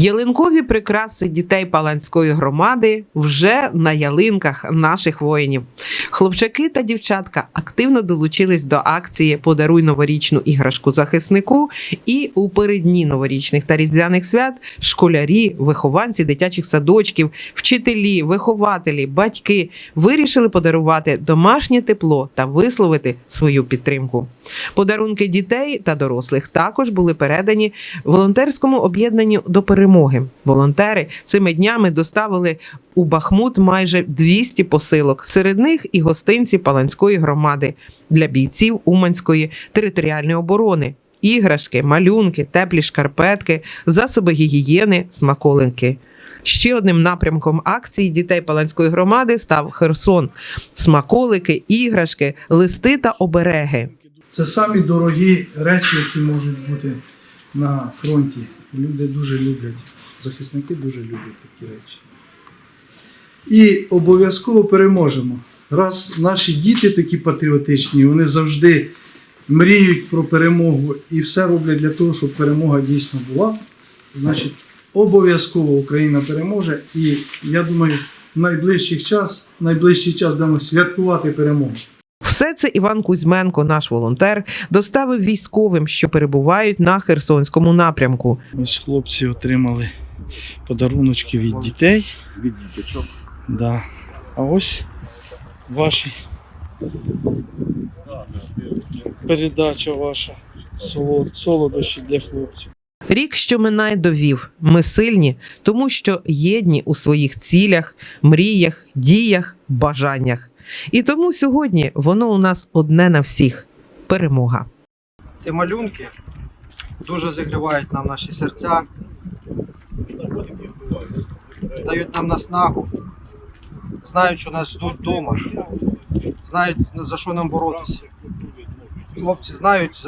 Ялинкові прикраси дітей Паланської громади вже на ялинках наших воїнів. Хлопчаки та дівчатка активно долучились до акції Подаруй новорічну іграшку захиснику. І у переддні новорічних та різдвяних свят школярі, вихованці дитячих садочків, вчителі, вихователі, батьки вирішили подарувати домашнє тепло та висловити свою підтримку. Подарунки дітей та дорослих також були передані волонтерському об'єднанню до перемоги. Волонтери цими днями доставили у Бахмут майже 200 посилок. Серед них і гостинці Паланської громади для бійців Уманської територіальної оборони. Іграшки, малюнки, теплі шкарпетки, засоби гігієни, смаколинки. Ще одним напрямком акції дітей Паланської громади став Херсон. Смаколики, іграшки, листи та обереги. Це самі дорогі речі, які можуть бути на фронті. Люди дуже люблять, захисники дуже люблять такі речі. І обов'язково переможемо. Раз наші діти такі патріотичні, вони завжди мріють про перемогу і все роблять для того, щоб перемога дійсно була. Значить, обов'язково Україна переможе. І я думаю, в найближчий час, найближчий час будемо святкувати перемогу. Все це Іван Кузьменко, наш волонтер, доставив військовим, що перебувають на Херсонському напрямку. Ось хлопці отримали подаруночки від дітей. від діточок. Да. А ось ваші передача ваша солодощі для хлопців. Рік, що минає, довів. Ми сильні, тому що єдні у своїх цілях, мріях, діях, бажаннях. І тому сьогодні воно у нас одне на всіх перемога. Ці малюнки дуже зігрівають нам наші серця, дають нам наснагу, знають, що нас ждуть вдома, знають, за що нам боротися. Хлопці знають,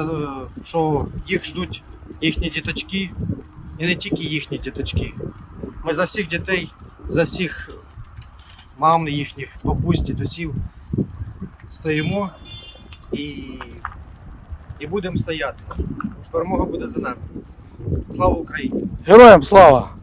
що їх ждуть їхні діточки, і не тільки їхні діточки. Ми за всіх дітей, за всіх мам їхніх, бабусь, дідусів стоїмо і і будемо стояти. Перемога буде за нами. Слава Україні! Героям слава!